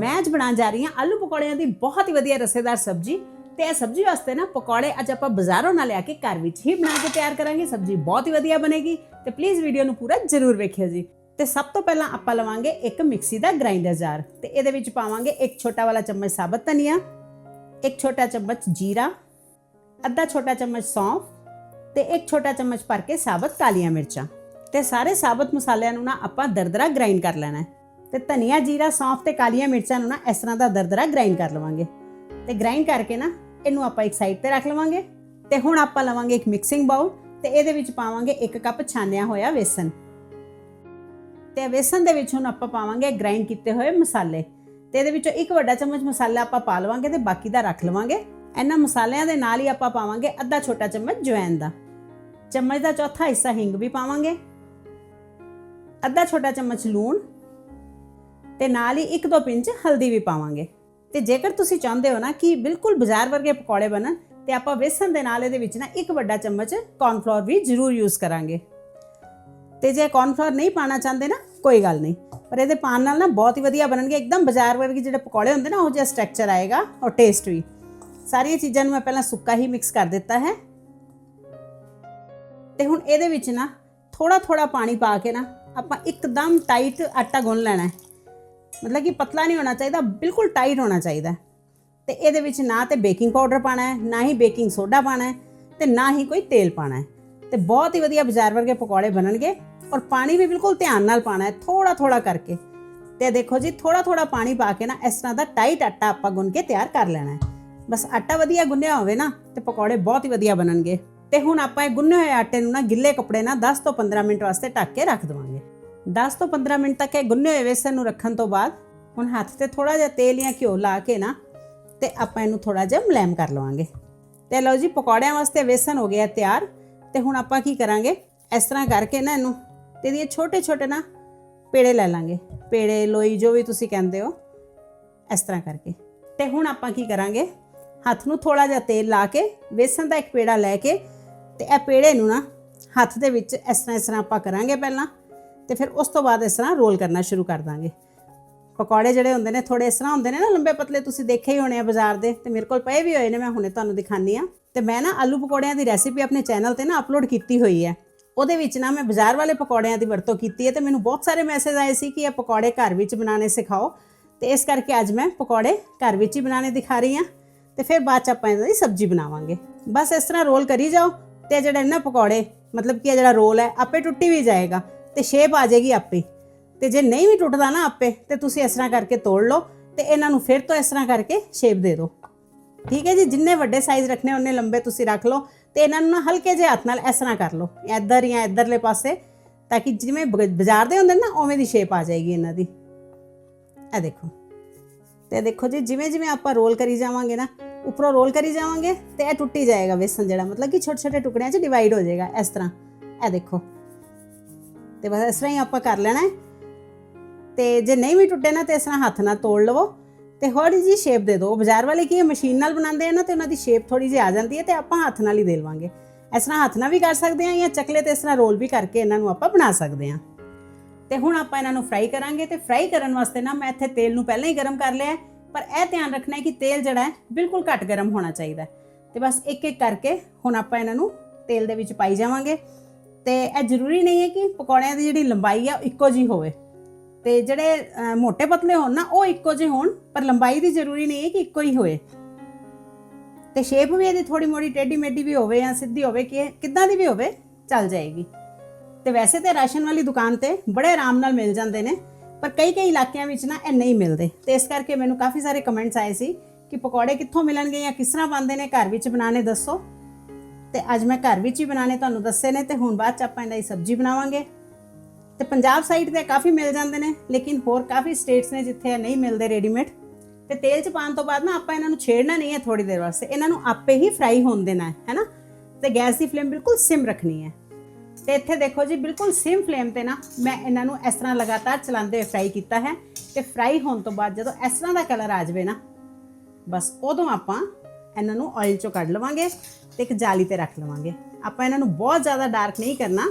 ਮੈਂ ਅੱਜ ਬਣਾਉਣ ਜਾ ਰਹੀ ਹਾਂ ਆਲੂ ਪਕੌੜਿਆਂ ਦੀ ਬਹੁਤ ਹੀ ਵਧੀਆ ਰਸੇਦਾਰ ਸਬਜ਼ੀ ਤੇ ਇਹ ਸਬਜ਼ੀ ਵਾਸਤੇ ਨਾ ਪਕੌੜੇ ਅੱਜ ਆਪਾਂ ਬਾਜ਼ਾਰੋਂ ਨਾ ਲਿਆ ਕੇ ਘਰ ਵਿੱਚ ਹੀ ਬਣਾ ਕੇ ਤਿਆਰ ਕਰਾਂਗੇ, ਸਬਜ਼ੀ ਬਹੁਤ ਹੀ ਵਧੀਆ ਬਣੇਗੀ ਤੇ ਪਲੀਜ਼ ਵੀਡੀਓ ਨੂੰ ਪੂਰਾ ਜ਼ਰੂਰ ਵੇਖਿਓ ਜੀ। ਤੇ ਸਭ ਤੋਂ ਪਹਿਲਾਂ ਆਪਾਂ ਲਵਾਂਗੇ ਇੱਕ ਮਿਕਸੀ ਦਾ ਗ੍ਰਾਈਂਡਰ ਜਾਰ ਤੇ ਇਹਦੇ ਵਿੱਚ ਪਾਵਾਂਗੇ ਇੱਕ ਛੋਟਾ ਵਾਲਾ ਚਮਚ ਸਾਬਤ ਧਨੀਆ, ਇੱਕ ਛੋਟਾ ਚਮਚ ਜੀਰਾ, ਅੱਧਾ ਛੋਟਾ ਚਮਚ ਸੌਂਫ ਤੇ ਇੱਕ ਛੋਟਾ ਚਮਚ ਭਰ ਕੇ ਸਾਬਤ ਕਾਲੀਆਂ ਮਿਰਚਾਂ। ਤੇ ਸਾਰੇ ਸਾਬਤ ਮਸਾਲਿਆਂ ਨੂੰ ਨਾ ਆਪਾਂ ਦਰਦਰਾ ਗ੍ਰਾਈਂਡ ਕਰ ਲੈਣਾ ਹੈ। ਤੇ ਧਨੀਆ, ਜੀਰਾ, ਸੌਂਫ ਤੇ ਕਾਲੀਆਂ ਮਿਰਚਾਂ ਨੂੰ ਨਾ ਇਸ ਤਰ੍ਹਾਂ ਦਾ ਦਰਦਰਾ ਗ੍ਰਾਈਂਡ ਕਰ ਲਵਾਂਗੇ। ਤੇ ਗ੍ਰਾਈਂਡ ਕਰਕੇ ਨਾ ਇਹਨੂੰ ਆਪਾਂ ਇੱਕ ਸਾਈਡ ਤੇ ਰੱਖ ਲਵਾਂਗੇ ਤੇ ਹੁਣ ਆਪਾਂ ਲਵਾਂਗੇ ਇੱਕ ਮਿਕਸਿੰਗ ਬਾਉਲ ਤੇ ਇਹਦੇ ਵਿੱਚ ਪਾਵਾਂਗੇ ਇੱਕ ਕੱਪ ਛਾਨਿਆ ਹੋਇਆ ਵੇਸਣ। ਤੇ ਵੇਸਣ ਦੇ ਵਿੱਚ ਹੁਣ ਆਪਾਂ ਪਾਵਾਂਗੇ ਗ੍ਰਾਈਂਡ ਕੀਤੇ ਹੋਏ ਮਸਾਲੇ। ਤੇ ਇਹਦੇ ਵਿੱਚੋਂ ਇੱਕ ਵੱਡਾ ਚਮਚ ਮਸਾਲਾ ਆਪਾਂ ਪਾ ਲਵਾਂਗੇ ਤੇ ਬਾਕੀ ਦਾ ਰੱਖ ਲਵਾਂਗੇ। ਇਹਨਾਂ ਮਸਾਲਿਆਂ ਦੇ ਨਾਲ ਹੀ ਆਪਾਂ ਪਾਵਾਂਗੇ ਅੱਧਾ ਛੋਟਾ ਚਮਚ ਜਵੈਨ ਦਾ। ਚਮਚ ਦਾ ਚੌਥਾ ਹਿੱਸਾ ਹਿੰਗ ਵੀ ਪਾਵਾਂਗੇ। ਅੱਧਾ ਛੋਟਾ ਚਮਚ ਲੂਣ ਤੇ ਨਾਲ ਹੀ ਇੱਕ ਦੋ ਪਿੰਚ ਹਲਦੀ ਵੀ ਪਾਵਾਂਗੇ। ਤੇ ਜੇਕਰ ਤੁਸੀਂ ਚਾਹੁੰਦੇ ਹੋ ਨਾ ਕਿ ਬਿਲਕੁਲ ਬਾਜ਼ਾਰ ਵਰਗੇ ਪਕੌੜੇ ਬਣਨ, ਤੇ ਆਪਾਂ ਵੇਸਣ ਦੇ ਨਾਲ ਇਹਦੇ ਵਿੱਚ ਨਾ ਇੱਕ ਵੱਡਾ ਚਮਚ ਕੌਰਨਫਲੋਰ ਵੀ ਜ਼ਰੂਰ ਯੂਜ਼ ਕਰਾਂਗੇ। ਤੇ ਜੇ ਕੌਰਨਫਲੋਰ ਨਹੀਂ ਪਾਣਾ ਚਾਹੁੰਦੇ ਨਾ, ਕੋਈ ਗੱਲ ਨਹੀਂ। ਪਰ ਇਹਦੇ ਪਾਣ ਨਾਲ ਨਾ ਬਹੁਤ ਹੀ ਵਧੀਆ ਬਣਨਗੇ। ਇੱਕਦਮ ਬਾਜ਼ਾਰ ਵਰਗੇ ਜਿਹੜੇ ਪਕੌੜੇ ਹੁੰਦੇ ਨਾ, ਉਹ ਜਿਹਾ ਸਟਰਕਚਰ ਆਏਗਾ ਔਰ ਟੇਸਟ ਵੀ। ਸਾਰੀਆਂ ਚੀਜ਼ਾਂ ਨੂੰ ਮੈਂ ਪਹਿਲਾਂ ਸੁੱਕਾ ਹੀ ਮਿਕਸ ਕਰ ਦਿੱਤਾ ਹੈ। ਤੇ ਹੁਣ ਇਹਦੇ ਵਿੱਚ ਨਾ ਥੋੜਾ ਥੋੜਾ ਪਾਣੀ ਪਾ ਕੇ ਨਾ ਆਪਾਂ ਇੱਕਦਮ ਟਾਈਟ ਆਟਾ ਗੁੰਨ ਲੈਣਾ ਹੈ। ਮਤਲਬ ਕਿ ਪਤਲਾ ਨਹੀਂ ਹੋਣਾ ਚਾਹੀਦਾ, ਬਿਲਕੁਲ ਟਾਈਟ ਹੋਣਾ ਚਾਹੀਦਾ। ਤੇ ਇਹਦੇ ਵਿੱਚ ਨਾ ਤੇ ਬੇਕਿੰਗ ਪਾਊਡਰ ਪਾਣਾ ਹੈ, ਨਾ ਹੀ ਬੇਕਿੰਗ ਸੋਡਾ ਪਾਣਾ ਹੈ ਤੇ ਨਾ ਹੀ ਕੋਈ ਤੇਲ ਪਾਣਾ ਹੈ। ਤੇ ਬਹੁਤ ਹੀ ਵਧੀਆ ਬਾਜ਼ਾਰ ਵਰਗੇ ਪਕੌੜੇ ਬਣਨਗੇ ਔਰ ਪਾਣੀ ਵੀ ਬਿਲਕੁਲ ਧਿਆਨ ਨਾਲ ਪਾਣਾ ਹੈ ਥੋੜਾ ਥੋੜਾ ਕਰਕੇ। ਤੇ ਦੇਖੋ ਜੀ ਥੋੜਾ ਥੋੜਾ ਪਾਣੀ ਪਾ ਕੇ ਨਾ ਇਸ ਤਰ੍ਹਾਂ ਦਾ ਟਾਈਟ ਆਟਾ ਆਪਾਂ ਗੁੰਨ ਕੇ ਤਿਆਰ ਕਰ ਲੈਣਾ ਹੈ। ਬਸ ਆਟਾ ਵਧੀਆ ਗੁੰਨਿਆ ਹੋਵੇ ਨਾ ਤੇ ਪਕੌੜੇ ਬਹੁਤ ਹੀ ਵਧੀਆ ਬਣਨਗੇ। ਤੇ ਹੁਣ ਆਪਾਂ ਇਹ ਗੁੰਨੇ ਹੋਏ ਆਟੇ ਨੂੰ ਨਾ ਗਿੱਲੇ ਕੱਪੜੇ ਨਾਲ 10 ਤੋਂ 15 ਮਿੰਟ ਵਾਸਤੇ ਢੱਕ ਕੇ ਰੱਖ ਦਵਾਂਗੇ। 10 ਤੋਂ 15 ਮਿੰਟ ਤੱਕ ਇਹ ਗੁੰਨੇ ਹੋਏ ਵੇਸਣ ਨੂੰ ਰੱਖਣ ਤੋਂ ਬਾਅਦ ਹੁਣ ਹੱਥ ਤੇ ਥੋੜਾ ਜਿਹਾ ਤੇਲ ਜਾਂ ਘਿਓ ਲਾ ਕੇ ਨਾ ਤੇ ਆਪਾਂ ਇਹਨੂੰ ਥੋੜਾ ਜਿਹਾ ਮਲੈਮ ਕਰ ਲਵਾਂਗੇ। ਤੇ ਲਓ ਜੀ, ਪਕੌੜਿਆਂ ਵਾਸਤੇ ਵੇਸਣ ਹੋ ਗਿਆ ਤਿਆਰ। ਤੇ ਹੁਣ ਆਪਾਂ ਕੀ ਕਰਾਂਗੇ? ਇਸ ਤਰ੍ਹਾਂ ਕਰਕੇ ਨਾ ਇਹਨੂੰ ਤੇ ਇਹਦੇ ਛੋਟੇ ਛੋਟੇ ਨਾ ਪੇੜੇ ਲੈ ਲਾਂਗੇ। ਪੇੜੇ, ਲੋਈ, ਜੋ ਵੀ ਤੁਸੀਂ ਕਹਿੰਦੇ ਹੋ, ਇਸ ਤਰ੍ਹਾਂ ਕਰਕੇ। ਤੇ ਹੁਣ ਆਪਾਂ ਕੀ ਕਰਾਂਗੇ? ਹੱਥ ਨੂੰ ਥੋੜਾ ਜਿਹਾ ਤੇਲ ਲਾ ਕੇ, ਵੇਸਣ ਦਾ ਇੱਕ ਪੇੜਾ ਲੈ ਕੇ ਤੇ ਇਹ ਪੇੜੇ ਨੂੰ ਨਾ ਹੱਥ ਦੇ ਵਿੱਚ ਇਸ ਤਰ੍ਹਾਂ ਇਸ ਤਰ੍ਹਾਂ ਆਪਾਂ ਕਰਾਂਗੇ ਪਹਿਲਾਂ। ਤੇ ਫਿਰ ਉਸ ਤੋਂ ਬਾਅਦ ਇਸ ਤਰ੍ਹਾਂ ਰੋਲ ਕਰਨਾ ਸ਼ੁਰੂ ਕਰ ਦਾਂਗੇ। ਪਕੌੜੇ ਜਿਹੜੇ ਹੁੰਦੇ ਨੇ ਥੋੜੇ ਇਸ ਤਰ੍ਹਾਂ ਹੁੰਦੇ ਨੇ ਨਾ, ਲੰਬੇ ਪਤਲੇ ਤੁਸੀਂ ਦੇਖੇ ਹੀ ਹੋਣੇ ਆ ਬਾਜ਼ਾਰ ਦੇ, ਤੇ ਮੇਰੇ ਕੋਲ ਪਏ ਵੀ ਹੋਏ ਨੇ, ਮੈਂ ਹੁਣੇ ਤੁਹਾਨੂੰ ਦਿਖਾਨੀ ਆ ਤੇ ਮੈਂ ਨਾ ਆਲੂ ਪਕੌੜਿਆਂ ਦੀ ਰੈਸਿਪੀ ਆਪਣੇ ਚੈਨਲ ਤੇ ਨਾ ਅਪਲੋਡ ਕੀਤੀ ਹੋਈ ਹੈ। ਉਹਦੇ ਵਿੱਚ ਨਾ ਮੈਂ ਬਾਜ਼ਾਰ ਵਾਲੇ ਪਕੌੜਿਆਂ ਦੀ ਵਰਤੋਂ ਕੀਤੀ ਹੈ ਤੇ ਮੈਨੂੰ ਬਹੁਤ ਸਾਰੇ ਮੈਸੇਜ ਆਏ ਸੀ ਕਿ ਇਹ ਪਕੌੜੇ ਘਰ ਵਿੱਚ ਬਣਾਉਣੇ ਸਿਖਾਓ। ਤੇ ਇਸ ਕਰਕੇ ਅੱਜ ਮੈਂ ਪਕੌੜੇ ਘਰ ਵਿੱਚ ਹੀ ਬਣਾਉਣੇ ਦਿਖਾ ਰਹੀ ਹਾਂ ਤੇ ਫਿਰ ਬਾਅਦ ਚ ਆਪਾਂ ਇਹਨਾਂ ਦੀ ਸਬਜ਼ੀ ਬਣਾਵਾਂਗੇ। ਬਸ ਇਸ ਤਰ੍ਹਾਂ ਰੋਲ ਕਰੀ ਜਾਓ ਤੇ ਜਿਹੜਾ ਇਹਨਾਂ ਪਕੌੜੇ, ਮਤਲਬ ਕਿ ਇਹ ਜਿਹੜਾ ਰੋਲ ਹੈ, ਆਪੇ ਟੁੱਟੀ ਵੀ ਜਾਏਗਾ। ਤੇ ਸ਼ੇਪ ਆ ਜਾਏਗੀ ਆਪੇ। ਤੇ ਜੇ ਨਹੀਂ ਵੀ ਟੁੱਟਦਾ ਨਾ ਆਪੇ, ਤੇ ਤੁਸੀਂ ਇਸ ਤਰ੍ਹਾਂ ਕਰਕੇ ਤੋੜ ਲਓ ਤੇ ਇਹਨਾਂ ਨੂੰ ਫਿਰ ਤੋਂ ਇਸ ਤਰ੍ਹਾਂ ਕਰਕੇ ਸ਼ੇਪ ਦੇ ਦਿਓ। ਠੀਕ ਹੈ ਜੀ? ਜਿੰਨੇ ਵੱਡੇ ਸਾਈਜ਼ ਰੱਖਣੇ ਉਹਨੇ ਲੰਬੇ ਤੁਸੀਂ ਰੱਖ ਲਓ ਤੇ ਇਹਨਾਂ ਨੂੰ ਨਾ ਹਲਕੇ ਜਿਹੇ ਹੱਥ ਨਾਲ ਇਸ ਤਰ੍ਹਾਂ ਕਰ ਲਓ। ਇੱਧਰ ਜਾਂ ਇੱਧਰਲੇ ਪਾਸੇ, ਤਾਂ ਕਿ ਜਿਵੇਂ ਬ- ਬਾਜ਼ਾਰ ਦੇ ਹੁੰਦੇ ਨੇ ਨਾ, ਉਵੇਂ ਦੀ ਸ਼ੇਪ ਆ ਜਾਏਗੀ ਇਹਨਾਂ ਦੀ। ਇਹ ਦੇਖੋ। ਤੇ ਦੇਖੋ ਜੀ, ਜਿਵੇਂ ਜਿਵੇਂ ਆਪਾਂ ਰੋਲ ਕਰੀ ਜਾਵਾਂਗੇ ਨਾ, ਉੱਪਰੋਂ ਰੋਲ ਕਰੀ ਜਾਵਾਂਗੇ ਤੇ ਇਹ ਟੁੱਟੀ ਜਾਏਗਾ ਵੇਸਣ ਜਿਹੜਾ, ਮਤਲਬ ਕਿ ਛੋਟੇ ਛੋਟੇ ਟੁਕੜਿਆਂ 'ਚ ਡਿਵਾਈਡ ਹੋ ਜਾਏਗਾ ਇਸ ਤਰ੍ਹਾਂ। ਇਹ ਦੇਖੋ। ਤੇ ਬਸ ਇਸ ਤਰ੍ਹਾਂ ਹੀ ਆਪਾਂ ਕਰ ਲੈਣਾ ਹੈ। ਤੇ ਜੇ ਨਹੀਂ ਵੀ ਟੁੱਟੇ ਨਾ ਤੇ ਇਸ ਤਰ੍ਹਾਂ ਹੱਥ ਨਾਲ ਤੋੜ ਲਵੋ ਤੇ ਹੌਲੀ ਜੀ ਸ਼ੇਪ ਦੇ ਦਿਓ। ਬਾਜ਼ਾਰ ਵਾਲੇ ਕੀ ਮਸ਼ੀਨ ਨਾਲ ਬਣਾਉਂਦੇ ਆ ਨਾ ਤੇ ਉਹਨਾਂ ਦੀ ਸ਼ੇਪ ਥੋੜੀ ਜਿਹੀ ਆ ਜਾਂਦੀ ਹੈ ਤੇ ਆਪਾਂ ਹੱਥ ਨਾਲ ਹੀ ਦੇ ਲਵਾਂਗੇ। ਇਸ ਤਰ੍ਹਾਂ ਹੱਥ ਨਾਲ ਵੀ ਕਰ ਸਕਦੇ ਆ ਜਾਂ ਚਕਲੇ ਤੇ ਇਸ ਤਰ੍ਹਾਂ ਰੋਲ ਵੀ ਕਰਕੇ ਇਹਨਾਂ ਨੂੰ ਆਪਾਂ ਬਣਾ ਸਕਦੇ ਆ ਤੇ ਹੁਣ ਆਪਾਂ ਇਹਨਾਂ ਨੂੰ ਫਰਾਈ ਕਰਾਂਗੇ ਤੇ ਫਰਾਈ ਕਰਨ ਵਾਸਤੇ ਨਾ ਮੈਂ ਇੱਥੇ ਤੇਲ ਨੂੰ ਪਹਿਲਾਂ ਹੀ ਗਰਮ ਕਰ ਲਿਆ ਪਰ ਇਹ ਧਿਆਨ ਰੱਖਣਾ ਹੈ ਕਿ ਤੇਲ ਜਿਹੜਾ ਹੈ ਬਿਲਕੁਲ ਘੱਟ ਗਰਮ ਹੋਣਾ ਚਾਹੀਦਾ ਹੈ। ਤੇ ਬਸ ਇੱਕ ਇੱਕ ਕਰਕੇ ਹੁਣ ਆਪਾਂ ਇਹਨਾਂ ਨੂੰ ਤੇਲ ਦੇ ਵਿੱਚ ਪਾਈ ਜਾਵਾਂਗੇ। ਤੇ ਇਹ ਜ਼ਰੂਰੀ ਨਹੀਂ ਹੈ ਕਿ ਪਕੌੜਿਆਂ ਦੀ ਜਿਹੜੀ ਲੰਬਾਈ ਆ ਉਹ ਇੱਕੋ ਜੀ ਹੋਵੇ। ਤੇ ਜਿਹੜੇ ਅਹ, ਮੋٹے ਪਤਲੇ ਹੋਣ ਨਾ ਉਹ ਇੱਕੋ ਜਿਹੇ ਹੋਣ ਪਰ ਲੰਬਾਈ ਦੀ ਜ਼ਰੂਰੀ ਨਹੀਂ ਹੈ ਕਿ ਇੱਕੋ ਹੀ ਹੋਵੇ ਤੇ ਸ਼ੇਪ ਵੀ ਇਹਦੀ ਥੋੜੀ ਮੋੜੀ ਟੇਢੀ ਮੇਢੀ ਵੀ ਹੋਵੇ ਜਾਂ ਸਿੱਧੀ ਹੋਵੇ ਕਿ ਕਿੱਦਾਂ ਦੀ ਵੀ ਹੋਵੇ ਚੱਲ ਜਾਏਗੀ। ਤੇ ਵੈਸੇ ਤੇ ਰਾਸ਼ਨ ਵਾਲੀ ਦੁਕਾਨ ਤੇ ਬੜੇ ਆਰਾਮ ਨਾਲ ਮਿਲ ਜਾਂਦੇ ਨੇ ਪਰ ਕਈ ਕਈ ਇਲਾਕਿਆਂ ਵਿੱਚ ਨਾ ਇਹ ਨਹੀਂ ਮਿਲਦੇ। ਤੇ ਇਸ ਕਰਕੇ ਮੈਨੂੰ ਕਾਫੀ ਸਾਰੇ ਕਮੈਂਟਸ ਆਏ ਸੀ ਕਿ ਪਕੌੜੇ ਕਿੱਥੋਂ ਮਿਲਣਗੇ ਜਾਂ ਕਿਸ ਤਰ੍ਹਾਂ ਬਣਦੇ ਨੇ ਘਰ ਵਿੱਚ ਬਣਾਣੇ ਦੱਸੋ। ਤੇ ਅੱਜ ਮੈਂ ਘਰ ਵਿੱਚ ਹੀ ਬਣਾਣੇ ਤੁਹਾਨੂੰ ਦੱਸੇ ਨੇ ਤੇ ਹੁਣ ਬਾਅਦ ਚ ਆਪਾਂ ਇਹਨਾਂ ਦੀ ਸਬਜ਼ੀ ਬਣਾਵਾਂਗੇ। ਤੇ ਪੰਜਾਬ ਸਾਈਡ ਤੇ ਕਾਫੀ ਮਿਲ ਜਾਂਦੇ ਨੇ, ਲੇਕਿਨ ਹੋਰ ਕਾਫੀ ਸਟੇਟਸ ਨੇ ਜਿੱਥੇ ਇਹ ਨਹੀਂ ਮਿਲਦੇ ਰੈਡੀਮੇਡ ਤੇ ਤੇਲ ਚ ਪਾਉਣ ਤੋਂ ਬਾਅਦ ਨਾ ਆਪਾਂ ਇਹਨਾਂ ਨੂੰ ਛੇੜਨਾ ਨਹੀਂ ਹੈ ਥੋੜੀ ਦੇਰ ਵਾਸਤੇ, ਇਹਨਾਂ ਨੂੰ ਆਪੇ ਹੀ ਫਰਾਈ ਹੋਣ ਦੇਣਾ ਹੈ ਹੈਨਾ ਤੇ ਗੈਸ ਦੀ ਫਲੇਮ ਬਿਲਕੁਲ ਸਿਮ ਰੱਖਣੀ ਹੈ। ਤੇ ਇੱਥੇ ਦੇਖੋ ਜੀ, ਬਿਲਕੁਲ ਸਿਮ ਫਲੇਮ ਤੇ ਨਾ ਮੈਂ ਇਹਨਾਂ ਨੂੰ ਇਸ ਤਰ੍ਹਾਂ ਲਗਾਤਾਰ ਚਲਾਉਂਦੇ ਹੋਏ ਫਰਾਈ ਕੀਤਾ ਹੈ। ਤੇ ਫਰਾਈ ਹੋਣ ਤੋਂ ਬਾਅਦ ਜਦੋਂ ਇਸ ਤਰ੍ਹਾਂ ਦਾ ਕਲਰ ਆ ਜਾਵੇ ਨਾ, ਬਸ ਉਦੋਂ ਆਪਾਂ ਇਹਨਾਂ ਨੂੰ ਆਇਲ ਚੋਂ ਕੱਢ ਲਵਾਂਗੇ ਤੇ ਇੱਕ ਜਾਲੀ ਤੇ ਰੱਖ ਲਵਾਂਗੇ। ਆਪਾਂ ਇਹਨਾਂ ਨੂੰ ਬਹੁਤ ਜ਼ਿਆਦਾ ਡਾਰਕ ਨਹੀਂ ਕਰਨਾ।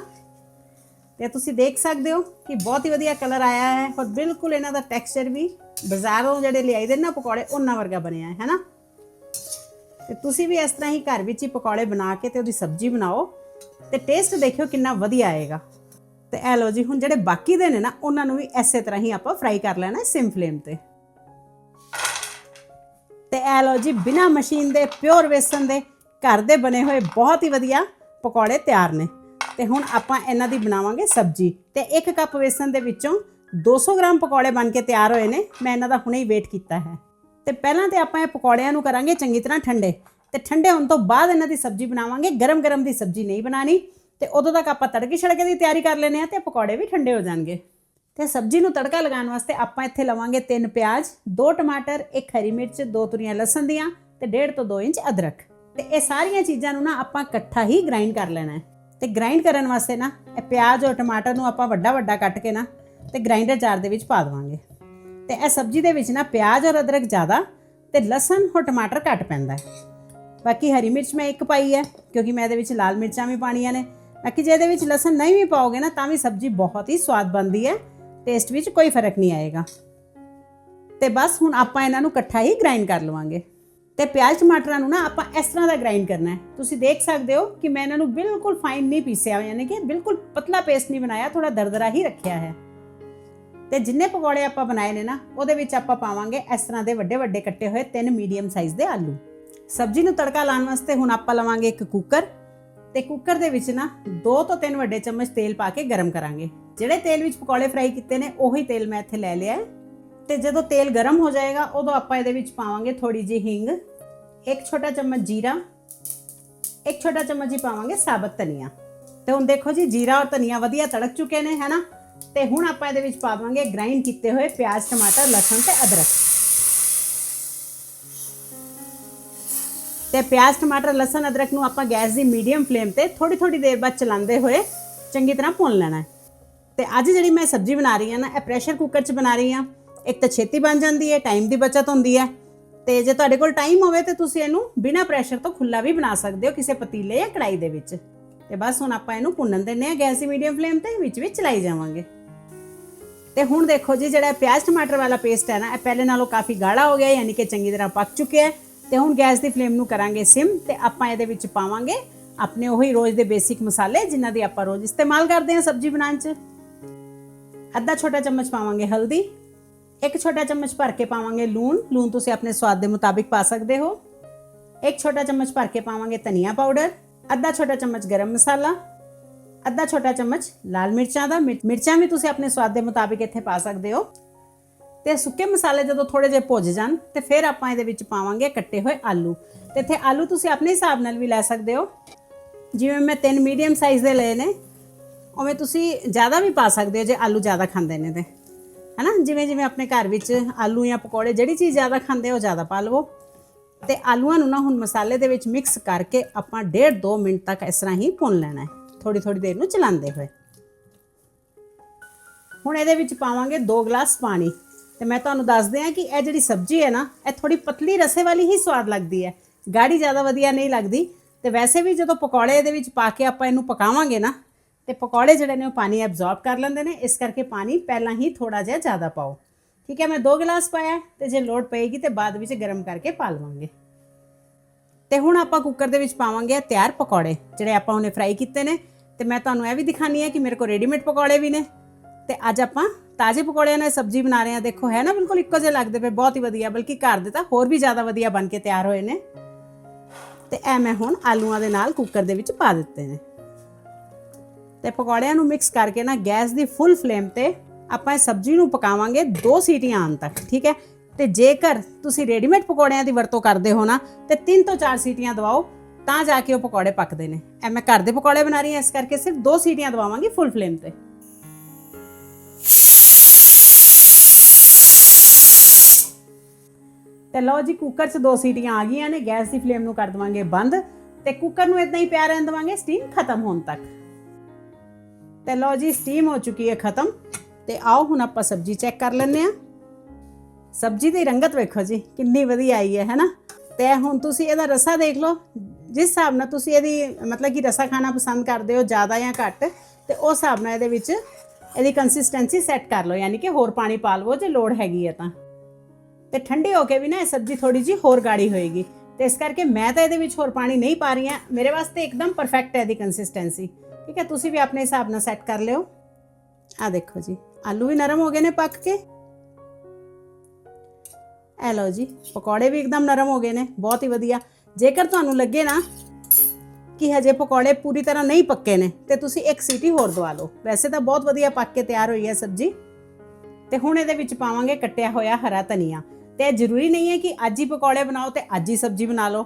ਤੇ ਤੁਸੀਂ ਦੇਖ ਸਕਦੇ ਹੋ ਕਿ ਬਹੁਤ ਹੀ ਵਧੀਆ ਕਲਰ ਆਇਆ ਹੈ ਪਰ ਬਿਲਕੁਲ ਇਹਨਾਂ ਦਾ ਟੈਕਸਚਰ ਵੀ ਬਾਜ਼ਾਰੋਂ ਜਿਹੜੇ ਲਿਆਈ ਦੇ ਨਾ ਪਕੌੜੇ, ਉਹਨਾਂ ਵਰਗਾ ਬਣਿਆ ਹੈ ਹੈਨਾ ਤੇ ਤੁਸੀਂ ਵੀ ਇਸ ਤਰ੍ਹਾਂ ਹੀ ਘਰ ਵਿੱਚ ਹੀ ਪਕੌੜੇ ਬਣਾ ਕੇ ਤੇ ਉਹਦੀ ਸਬਜ਼ੀ ਬਣਾਓ ਤੇ ਟੇਸਟ ਦੇਖਿਓ ਕਿੰਨਾ ਵਧੀਆ ਆਏਗਾ। ਤੇ ਐ ਲਓ ਜੀ, ਹੁਣ ਜਿਹੜੇ ਬਾਕੀ ਦੇ ਨੇ ਨਾ, ਉਹਨਾਂ ਨੂੰ ਵੀ ਐਸੇ ਤਰ੍ਹਾਂ ਹੀ ਆਪਾਂ ਫਰਾਈ ਕਰ ਲੈਣਾ ਸਿਮ ਫਲੇਮ ਤੇ। ਇਹ ਲਓ ਜੀ, ਬਿਨਾ ਮਸ਼ੀਨ ਦੇ ਪਿਓਰ ਵੇਸਣ ਦੇ, ਘਰ ਦੇ ਬਣੇ ਹੋਏ ਬਹੁਤ ਹੀ ਵਧੀਆ ਪਕੌੜੇ ਤਿਆਰ ਨੇ। ਤੇ ਹੁਣ ਆਪਾਂ ਇਹਨਾਂ ਦੀ ਬਣਾਵਾਂਗੇ ਸਬਜ਼ੀ। ਤੇ 1 ਕੱਪ ਵੇਸਣ ਦੇ ਵਿੱਚੋਂ 200 ਗ੍ਰਾਮ ਪਕੌੜੇ ਬਣ ਕੇ ਤਿਆਰ ਹੋਏ ਨੇ। ਮੈਂ ਇਹਨਾਂ ਦਾ ਹੁਣੇ ਹੀ ਵੇਟ ਕੀਤਾ ਹੈ। ਤੇ ਪਹਿਲਾਂ ਤੇ ਆਪਾਂ ਇਹ ਪਕੌੜਿਆਂ ਨੂੰ ਕਰਾਂਗੇ ਚੰਗੀ ਤਰ੍ਹਾਂ ਠੰਡੇ। ਤੇ ਠੰਡੇ ਹੋਣ ਤੋਂ ਬਾਅਦ ਇਹਨਾਂ ਦੀ ਸਬਜ਼ੀ ਬਣਾਵਾਂਗੇ। ਗਰਮ-ਗਰਮ ਦੀ ਸਬਜ਼ੀ ਨਹੀਂ ਬਣਾਣੀ। ਤੇ ਉਦੋਂ ਤੱਕ ਆਪਾਂ ਤੜਕੇ ਛੜਕੇ ਦੀ ਤਿਆਰੀ ਕਰ ਲੈਨੇ ਆ ਤੇ ਪਕੌੜੇ ਵੀ ਠੰਡੇ ਹੋ ਜਾਣਗੇ। ਤੇ ਸਬਜ਼ੀ ਨੂੰ ਤੜਕਾ ਲਗਾਉਣ ਵਾਸਤੇ ਆਪਾਂ ਇੱਥੇ ਲਵਾਂਗੇ ਤਿੰਨ ਪਿਆਜ਼, ਦੋ ਟਮਾਟਰ, ਇੱਕ ਹਰੀ ਮਿਰਚ, ਦੋ ਤੁਰੀਆਂ ਲਸਣ ਦੀਆਂ ਤੇ 1.5 ਤੋਂ 2 ਇੰਚ ਅਦਰਕ। ਤੇ ਇਹ ਸਾਰੀਆਂ ਚੀਜ਼ਾਂ ਨੂੰ ਨਾ ਆਪਾਂ ਇਕੱਠਾ ਹੀ ਗ੍ਰਾਈਂਡ ਕਰ ਲੈਣਾ ਹੈ। ਤੇ ਗ੍ਰਾਈਂਡ ਕਰਨ ਵਾਸਤੇ ਨਾ ਇਹ ਪਿਆਜ਼ ਔਰ ਟਮਾਟਰ ਨੂੰ ਆਪਾਂ ਵੱਡਾ ਵੱਡਾ ਕੱਟ ਕੇ ਨਾ ਤੇ ਗ੍ਰਾਈਂਡਰ ਜਾਰ ਦੇ ਵਿੱਚ ਪਾ ਦੇਵਾਂਗੇ। ਤੇ ਇਹ ਸਬਜ਼ੀ ਦੇ ਵਿੱਚ ਨਾ ਪਿਆਜ਼ ਔਰ ਅਦਰਕ ਜ਼ਿਆਦਾ ਤੇ ਲਸਣ ਔਰ ਟਮਾਟਰ ਘੱਟ ਪੈਂਦਾ ਹੈ। ਬਾਕੀ ਹਰੀ ਮਿਰਚ ਮੈਂ ਇੱਕ ਪਾਈ ਹੈ ਕਿਉਂਕਿ ਮੈਂ ਇਹਦੇ ਵਿੱਚ ਲਾਲ ਮਿਰਚਾਂ ਵੀ ਪਾਣੀਆਂ ਨੇ। ਬਾਕੀ ਜੇ ਇਹਦੇ ਵਿੱਚ ਲਸਣ ਨਹੀਂ ਵੀ ਪਾਓਗੇ ਨਾ ਤਾਂ ਵੀ ਸਬਜ਼ੀ ਬਹੁਤ ਹੀ ਸਵਾਦ ਬਣਦੀ ਹੈ। ਟੇਸਟ ਵਿੱਚ ਕੋਈ ਫ਼ਰਕ ਨਹੀਂ ਆਏਗਾ। ਤੇ ਬਸ ਹੁਣ ਆਪਾਂ ਇਹਨਾਂ ਨੂੰ ਇਕੱਠਾ ਹੀ ਗ੍ਰਾਈਂਡ ਕਰ ਲਵਾਂਗੇ। ਤੇ ਪਿਆਜ਼ ਟਮਾਟਰਾਂ ਨੂੰ ਨਾ ਆਪਾਂ ਇਸ ਤਰ੍ਹਾਂ ਦਾ ਗ੍ਰਾਈਂਡ ਕਰਨਾ ਹੈ। ਤੁਸੀਂ ਦੇਖ ਸਕਦੇ ਹੋ ਕਿ ਮੈਂ ਇਹਨਾਂ ਨੂੰ ਬਿਲਕੁਲ ਫਾਈਨ ਨਹੀਂ ਪੀਸਿਆ ਯਾਨੀ ਕਿ ਬਿਲਕੁਲ ਪਤਲਾ ਪੇਸਟ ਨਹੀਂ ਬਣਾਇਆ ਥੋੜਾ ਦਰਦਰਾ ਹੀ ਰੱਖਿਆ ਹੈ। ਤੇ ਜਿੰਨੇ ਪਕੌੜੇ ਆਪਾਂ ਬਣਾਏ ਨੇ ਨਾ, ਉਹਦੇ ਵਿੱਚ ਆਪਾਂ ਪਾਵਾਂਗੇ ਇਸ ਤਰ੍ਹਾਂ ਦੇ ਵੱਡੇ ਵੱਡੇ ਕੱਟੇ ਹੋਏ ਤਿੰਨ ਮੀਡੀਅਮ ਸਾਈਜ਼ ਦੇ ਆਲੂ। ਸਬਜ਼ੀ ਨੂੰ ਤੜਕਾ ਲਾਉਣ ਵਾਸਤੇ ਹੁਣ ਆਪਾਂ ਲਵਾਂਗੇ ਇੱਕ ਕੁੱਕਰ ਤੇ ਕੁੱਕਰ ਦੇ ਵਿੱਚ ਨਾ 2 ਤੋਂ 3 ਵੱਡੇ ਚਮਚ ਤੇਲ ਪਾ ਕੇ ਗਰਮ ਕਰਾਂਗੇ। ਜਿਹੜੇ ਤੇਲ ਵਿੱਚ ਪਕੌੜੇ ਫਰਾਈ ਕੀਤੇ ਨੇ, ਉਹੀ ਤੇਲ ਮੈਂ ਇੱਥੇ ਲੈ ਲਿਆ ਹੈ। ਤੇ ਜਦੋਂ ਤੇਲ ਗਰਮ ਹੋ ਜਾਏਗਾ, ਉਦੋਂ ਆਪਾਂ ਇਹਦੇ ਵਿੱਚ ਪਾਵਾਂਗੇ ਥੋੜੀ ਜਿਹੀ ਹਿੰਗ, ਇੱਕ ਛੋਟਾ ਚਮਚ ਜੀਰਾ, ਇੱਕ ਛੋਟਾ ਚਮਚ ਹੀ ਪਾਵਾਂਗੇ ਸਾਬਤ ਧਨੀਆ। ਤੇ ਹੁਣ ਦੇਖੋ ਜੀ, ਜੀਰਾ ਔਰ ਧਨੀਆ ਵਧੀਆ ਤੜਕ ਚੁੱਕੇ ਨੇ ਹੈਨਾ ਤੇ ਹੁਣ ਆਪਾਂ ਇਹਦੇ ਵਿੱਚ ਪਾਵਾਂਗੇ ਗ੍ਰਾਈਂਡ ਕੀਤੇ ਹੋਏ ਪਿਆਜ਼, ਟਮਾਟਰ, ਲਸਣ ਤੇ ਅਦਰਕ। ਤੇ ਪਿਆਜ਼, ਟਮਾਟਰ, ਲਸਣ, ਅਦਰਕ ਨੂੰ ਆਪਾਂ ਗੈਸ ਦੀ ਮੀਡੀਅਮ ਫਲੇਮ ਤੇ ਥੋੜੀ ਥੋੜੀ ਦੇਰ ਬਾਅਦ ਚਲਾਉਂਦੇ ਹੋਏ ਚੰਗੀ ਤਰ੍ਹਾਂ ਭੁੰਨ ਲੈਣਾ ਹੈ। ਤੇ ਅੱਜ ਜਿਹੜੀ ਮੈਂ ਸਬਜ਼ੀ ਬਣਾ ਰਹੀ ਹਾਂ ਨਾ, ਇਹ ਪ੍ਰੈਸ਼ਰ ਕੁੱਕਰ 'ਚ ਬਣਾ ਰਹੀ ਹਾਂ। ਇੱਕ ਤਾਂ ਛੇਤੀ ਬਣ ਜਾਂਦੀ ਹੈ, ਟਾਈਮ ਦੀ ਬਚਤ ਹੁੰਦੀ ਹੈ। ਤੇ ਜੇ ਤੁਹਾਡੇ ਕੋਲ ਟਾਈਮ ਹੋਵੇ ਤੇ ਤੁਸੀਂ ਇਹਨੂੰ ਬਿਨਾਂ ਪ੍ਰੈਸ਼ਰ ਤੋਂ ਖੁੱਲਾ ਵੀ ਬਣਾ ਸਕਦੇ ਹੋ ਕਿਸੇ ਪਤੀਲੇ ਜਾਂ ਕੜਾਈ ਦੇ ਵਿੱਚ। ਤੇ ਬਸ ਹੁਣ ਆਪਾਂ ਇਹਨੂੰ ਭੁੰਨਣ ਦਿੰਨੇ ਆ ਗੈਸ ਦੀ ਮੀਡੀਅਮ ਫਲੇਮ ਤੇ, ਵਿੱਚ ਵਿੱਚ ਚਲਾਈ ਜਾਵਾਂਗੇ। ਤੇ ਹੁਣ ਦੇਖੋ ਜੀ, ਜਿਹੜਾ ਪਿਆਜ਼, ਟਮਾਟਰ ਵਾਲਾ ਪੇਸਟ ਹੈ ਨਾ, ਇਹ ਪਹਿਲੇ ਨਾਲੋਂ ਕਾਫੀ ਗਾੜਾ ਹੋ ਗਿਆ, ਯਾਨੀ ਕਿ ਚੰਗੀ ਤਰ੍ਹਾਂ ਪੱਕ ਚੁੱਕਿਆ ਹੈ। ਤੇ ਹੁਣ ਗੈਸ ਦੀ ਫਲੇਮ ਨੂੰ ਕਰਾਂਗੇ ਸਿਮ ਤੇ ਆਪਾਂ ਇਹਦੇ ਵਿੱਚ ਪਾਵਾਂਗੇ ਆਪਣੇ ਉਹੀ ਰੋਜ਼ ਦੇ ਬੇਸਿਕ ਮਸਾਲੇ ਜਿਨ੍ਹਾਂ ਦੀ ਆਪਾਂ ਰੋਜ਼ ਇਸਤੇਮਾਲ ਕਰਦੇ ਹਾਂ ਸਬਜ਼ੀ ਬਣਾਉਣ 'ਚ। ਅੱਧਾ ਛੋਟਾ ਚਮਚ ਪਾਵਾਂਗੇ ਹਲਦੀ, ਇੱਕ ਛੋਟਾ ਚਮਚ ਭਰ ਕੇ ਪਾਵਾਂਗੇ ਲੂਣ ਲੂਣ ਤੁਸੀਂ ਆਪਣੇ ਸਵਾਦ ਦੇ ਮੁਤਾਬਿਕ ਪਾ ਸਕਦੇ ਹੋ। ਇੱਕ ਛੋਟਾ ਚਮਚ ਭਰ ਕੇ ਪਾਵਾਂਗੇ ਧਨੀਆ ਪਾਊਡਰ, ਅੱਧਾ ਛੋਟਾ ਚਮਚ ਗਰਮ ਮਸਾਲਾ, ਅੱਧਾ ਛੋਟਾ ਚਮਚ ਲਾਲ ਮਿਰਚਾਂ ਦਾ, ਮਿਰ- ਮਿਰਚਾਂ ਵੀ ਤੁਸੀਂ ਆਪਣੇ ਸਵਾਦ ਦੇ ਮੁਤਾਬਿਕ ਇੱਥੇ ਪਾ ਸਕਦੇ ਹੋ। ਤੇ ਸੁੱਕੇ ਮਸਾਲੇ ਜਦੋਂ ਥੋੜੇ ਜਿਹੇ ਭੁੱਜ ਜਾਣ ਤੇ ਫਿਰ ਆਪਾਂ ਇਹਦੇ ਵਿੱਚ ਪਾਵਾਂਗੇ ਕੱਟੇ ਹੋਏ ਆਲੂ। ਤੇ ਇੱਥੇ ਆਲੂ ਤੁਸੀਂ ਆਪਣੇ ਹਿਸਾਬ ਨਾਲ ਵੀ ਲੈ ਸਕਦੇ ਹੋ। ਜਿਵੇਂ ਮੈਂ ਤਿੰਨ ਮੀਡੀਅਮ ਸਾਈਜ਼ ਦੇ ਲਏ ਨੇ, ਉਵੇਂ ਤੁਸੀਂ ਜ਼ਿਆਦਾ ਵੀ ਪਾ ਸਕਦੇ ਹੋ ਜੇ ਆਲੂ ਜ਼ਿਆਦਾ ਖਾਂਦੇ ਨੇ ਤੇ। ਹੈਨਾ? ਜਿਵੇਂ ਜਿਵੇਂ ਆਪਣੇ ਘਰ ਵਿੱਚ ਆਲੂ ਜਾਂ ਪਕੌੜੇ ਜਿਹੜੀ ਚੀਜ਼ ਜ਼ਿਆਦਾ ਖਾਂਦੇ ਹੋ, ਜ਼ਿਆਦਾ ਪਾ ਲਵੋ। ਤੇ ਆਲੂਆਂ ਨੂੰ ਨਾ ਹੁਣ ਮਸਾਲੇ ਦੇ ਵਿੱਚ ਮਿਕਸ ਕਰਕੇ ਆਪਾਂ 1.5 2 ਮਿੰਟ ਤੱਕ ਇਸ ਤਰ੍ਹਾਂ ਹੀ ਭੁੰਨ ਲੈਣਾ ਹੈ। ਥੋੜੀ ਥੋੜੀ ਦੇਰ ਨੂੰ ਚਲਾਉਂਦੇ ਹੋਏ। ਹੁਣ ਇਹਦੇ ਵਿੱਚ ਪਾਵਾਂਗੇ 2 ਗਲਾਸ ਪਾਣੀ। ਤੇ ਮੈਂ ਤੁਹਾਨੂੰ ਦੱਸਦੇ ਆ ਕਿ ਇਹ ਜਿਹੜੀ ਸਬਜ਼ੀ ਹੈ ਨਾ, ਇਹ ਥੋੜੀ ਪਤਲੀ ਰਸੇ ਵਾਲੀ ਹੀ ਸਵਾਦ ਲੱਗਦੀ ਹੈ। ਗਾੜੀ ਜ਼ਿਆਦਾ ਵਧੀਆ ਨਹੀਂ ਲੱਗਦੀ। ਤੇ ਵੈਸੇ ਵੀ ਜਦੋਂ ਪਕੌੜੇ ਦੇ ਵਿੱਚ ਪਾ ਕੇ ਆਪਾਂ ਇਹਨੂੰ ਪਕਾਵਾਂਗੇ ਨਾ, ਤੇ ਪਕੌੜੇ ਜਿਹੜੇ ਨੇ ਉਹ ਪਾਣੀ ਐਬਜ਼ੌਰਬ ਕਰ ਲੈਂਦੇ ਨੇ। ਇਸ ਕਰਕੇ ਪਾਣੀ ਪਹਿਲਾਂ ਹੀ ਥੋੜਾ ਜਿਹਾ ਜ਼ਿਆਦਾ ਪਾਓ। ਠੀਕ ਹੈ, ਮੈਂ 2 ਗਲਾਸ ਪਾਇਆ ਹੈ ਤੇ ਜੇ ਲੋੜ ਪਏਗੀ ਤੇ ਬਾਅਦ ਵਿੱਚ ਗਰਮ ਕਰਕੇ ਪਾ ਲਵਾਂਗੇ। ਤੇ ਹੁਣ ਆਪਾਂ ਕੁੱਕਰ ਦੇ ਵਿੱਚ ਪਾਵਾਂਗੇ ਤਿਆਰ ਪਕੌੜੇ, ਜਿਹੜੇ ਆਪਾਂ ਉਹਨੇ ਫਰਾਈ ਕੀਤੇ ਨੇ। ਤੇ ਮੈਂ ਤੁਹਾਨੂੰ ਇਹ ਵੀ ਦਿਖਾਣੀ ਹੈ ਕਿ ਮੇਰੇ ਕੋਲ ਰੈਡੀਮੇਡ ਪਕੌੜੇ ਵੀ ਨੇ। ਤੇ ਅੱਜ ਆਪਾਂ ਤਾਜ਼ੇ ਪਕੌੜਿਆਂ ਨਾਲ ਸਬਜ਼ੀ ਬਣਾ ਰਹੇ ਹਾਂ। ਦੇਖੋ, ਹੈ ਨਾ, ਬਿਲਕੁਲ ਇੱਕੋ ਜਿਹੇ ਲੱਗਦੇ ਪਏ, ਬਹੁਤ ਹੀ ਵਧੀਆ, ਬਲਕਿ ਘਰ ਦੇ ਤਾਂ ਹੋਰ ਵੀ ਜ਼ਿਆਦਾ ਵਧੀਆ ਬਣ ਕੇ ਤਿਆਰ ਹੋਏ ਨੇ। ਤੇ ਇਹ ਮੈਂ ਹੁਣ ਆਲੂਆਂ ਦੇ ਨਾਲ ਕੁੱਕਰ ਦੇ ਵਿੱਚ ਪਾ ਦਿੱਤੇ ਨੇ। ਤੇ ਪਕੌੜਿਆਂ ਨੂੰ ਮਿਕਸ ਕਰਕੇ ਨਾ, ਗੈਸ ਦੀ ਫੁੱਲ ਫਲੇਮ ਤੇ ਆਪਾਂ ਇਹ ਸਬਜ਼ੀ ਨੂੰ ਪਕਾਵਾਂਗੇ ਦੋ ਸੀਟੀਆਂ ਆਉਣ ਤੱਕ, ਠੀਕ ਹੈ? ਤੇ ਜੇਕਰ ਤੁਸੀਂ ਰੈਡੀਮੇਡ ਪਕੌੜਿਆਂ ਦੀ ਵਰਤੋਂ ਕਰਦੇ ਹੋ ਨਾ, ਤੇ 3 ਤੋਂ 4 ਸੀਟੀਆਂ ਦਵਾਓ, ਤਾਂ ਜਾ ਕੇ ਉਹ ਪਕੌੜੇ ਪੱਕਦੇ ਨੇ। ਐ ਮੈਂ ਘਰ ਦੇ ਪਕੌੜੇ ਬਣਾ ਰਹੀ ਹਾਂ, ਇਸ ਕਰਕੇ ਸਿਰਫ ਦੋ ਸੀਟੀਆਂ ਦਵਾਵਾਂਗੀ ਫੁੱਲ ਫਲੇਮ ਤੇ। ਤੇ ਲਓ ਜੀ ਕੁੱਕਰ 'ਚ ਦੋ ਸੀਟੀਆਂ ਆ ਗਈਆਂ ਨੇ, ਗੈਸ ਦੀ ਫਲੇਮ ਨੂੰ ਕਰ ਦਵਾਂਗੇ ਬੰਦ ਤੇ ਕੁੱਕਰ ਨੂੰ ਇਦਾਂ ਹੀ ਪਿਆ ਰਹਿਣ ਦਵਾਂਗੇ ਸਟੀਮ ਖਤਮ ਹੋਣ ਤੱਕ। ਤੇ ਲਓ ਜੀ ਸਟੀਮ ਹੋ ਚੁੱਕੀ ਹੈ ਖਤਮ ਤੇ ਆਓ ਹੁਣ ਆਪਾਂ ਸਬਜ਼ੀ ਚੈੱਕ ਕਰ ਲੈਂਦੇ ਆ ਸਬਜ਼ੀ ਦੀ ਰੰਗਤ ਵੇਖੋ ਜੀ, ਕਿੰਨੀ ਵਧੀਆ ਆਈ ਹੈ, ਹੈਨਾ? ਤੇ ਹੁਣ ਤੁਸੀਂ ਇਹਦਾ ਰਸਾ ਦੇਖ ਲਓ, ਜਿਸ ਹਿਸਾਬ ਨਾਲ ਤੁਸੀਂ ਇਹਦੀ, ਮਤਲਬ ਕਿ ਰਸਾ ਖਾਣਾ ਪਸੰਦ ਕਰਦੇ ਹੋ ਜ਼ਿਆਦਾ ਜਾਂ ਘੱਟ, ਤੇ ਉਸ ਹਿਸਾਬ ਨਾਲ ਇਹਦੇ ਵਿੱਚ ਇਹਦੀ ਕੰਸਿਸਟੈਂਸੀ ਸੈੱਟ ਕਰ ਲਓ, ਯਾਨੀ ਕਿ ਹੋਰ ਪਾਣੀ ਪਾ ਲਵੋ ਜੇ ਲੋੜ ਹੈਗੀ ਹੈ ਤਾਂ। ਤੇ ਠੰਡੀ ਹੋ ਕੇ ਵੀ ਨਾ ਇਹ ਸਬਜ਼ੀ ਥੋੜੀ ਜੀ ਹੋਰ ਗਾੜੀ ਹੋਏਗੀ। ਤੇ ਇਸ ਕਰਕੇ ਮੈਂ ਤਾਂ ਇਹਦੇ ਵਿੱਚ ਹੋਰ ਪਾਣੀ ਨਹੀਂ ਪਾ ਰਹੀ ਹਾਂ। ਮੇਰੇ ਵਾਸਤੇ ਇੱਕਦਮ ਪਰਫੈਕਟ ਹੈ ਇਹਦੀ ਕੰਸਿਸਟੈਂਸੀ ਠੀਕ ਹੈ, ਤੁਸੀਂ ਵੀ ਆਪਣੇ ਹਿਸਾਬ ਨਾਲ ਸੈੱਟ ਕਰ ਲਿਓ। ਆ ਦੇਖੋ ਜੀ, ਆਲੂ ਵੀ ਨਰਮ ਹੋ ਗਏ ਨੇ ਪੱਕ ਕੇ। ਐ ਲਓ ਜੀ, ਪਕੌੜੇ ਵੀ ਇੱਕਦਮ ਨਰਮ ਹੋ ਗਏ ਨੇ, ਬਹੁਤ ਹੀ ਵਧੀਆ। ਜੇਕਰ ਤੁਹਾਨੂੰ ਲੱਗੇ ਨਾ ਕਿ ਹਜੇ ਪਕੌੜੇ ਪੂਰੀ ਤਰ੍ਹਾਂ ਨਹੀਂ ਪੱਕੇ ਨੇ, ਤੇ ਤੁਸੀਂ ਇੱਕ ਸੀਟੀ ਹੋਰ ਦਵਾ ਲਓ। ਵੈਸੇ ਤਾਂ ਬਹੁਤ ਵਧੀਆ ਪੱਕ ਕੇ ਤਿਆਰ ਹੋਈ ਹੈ ਸਬਜ਼ੀ। ਤੇ ਹੁਣ ਇਹਦੇ ਵਿੱਚ ਪਾਵਾਂਗੇ ਕੱਟਿਆ ਹੋਇਆ ਹਰਾ ਧਨੀਆ। ਤੇ ਇਹ ਜ਼ਰੂਰੀ ਨਹੀਂ ਹੈ ਕਿ ਅੱਜ ਹੀ ਪਕੌੜੇ ਬਣਾਓ ਤੇ ਅੱਜ ਹੀ ਸਬਜ਼ੀ ਬਣਾ ਲਓ।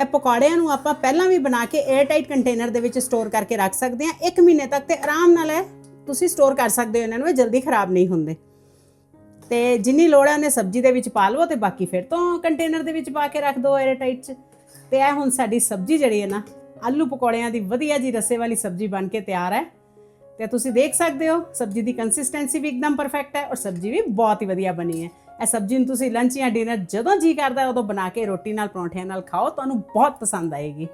ਇਹ ਪਕੌੜਿਆਂ ਨੂੰ ਆਪਾਂ ਪਹਿਲਾਂ ਵੀ ਬਣਾ ਕੇ 에ਅਰ ਟਾਈਟ ਕੰਟੇਨਰ ਦੇ ਵਿੱਚ ਸਟੋਰ ਕਰਕੇ ਰੱਖ ਸਕਦੇ ਹਾਂ। 1 ਮਹੀਨੇ ਤੱਕ ਤੇ ਆਰਾਮ ਨਾਲ ਇਹ ਤੁਸੀਂ ਸਟੋਰ ਕਰ ਸਕਦੇ ਹੋ। ਇਹਨਾਂ ਨੂੰ ਇਹ ਜਲਦੀ ਖਰਾਬ ਨਹੀਂ ਹੁੰਦੇ। ਤੇ ਜਿੰਨੀ ਲੋੜ ਹੈ ਉਹਨੇ ਸਬਜ਼ੀ ਦੇ ਵਿੱਚ ਪਾ ਲਵੋ ਤੇ ਬਾਕੀ ਫਿਰ ਤੋਂ ਕੰਟੇਨਰ ਦੇ ਵਿੱਚ ਪਾ ਕੇ ਰੱਖ ਦਿਓ 에ਅਰ ਟਾਈਟ 'ਚ। ਤੇ ਇਹ ਹੁਣ ਸਾਡੀ ਸਬਜ਼ੀ ਜਿਹੜੀ ਹੈ ਨਾ, ਆਲੂ ਪਕੌੜਿਆਂ ਦੀ ਵਧੀਆ ਜੀ ਰਸੇ ਵਾਲੀ ਸਬਜ਼ੀ ਬਣ ਕੇ ਤਿਆਰ ਹੈ। ਤੇ ਤੁਸੀਂ ਦੇਖ ਸਕਦੇ ਹੋ, ਸਬਜ਼ੀ ਦੀ ਕੰਸਿਸਟੈਂਸੀ ਵੀ ਇੱਕਦਮ ਪਰਫੈਕਟ ਹੈ ਔਰ ਸਬਜ਼ੀ ਵੀ ਬਹੁਤ ਹੀ ਵਧੀਆ ਬਣੀ ਹੈ। ਇਹ ਸਬਜ਼ੀ ਨੂੰ ਤੁਸੀਂ ਲੰਚ ਜਾਂ ਡਿਨਰ ਜਦੋਂ ਜੀ ਕਰਦਾ ਉਦੋਂ ਬਣਾ ਕੇ ਰੋਟੀ ਨਾਲ, ਪਰੌਂਠਿਆਂ ਨਾਲ ਖਾਓ, ਤੁਹਾਨੂੰ ਬਹੁਤ ਪਸੰਦ ਆਏਗੀ।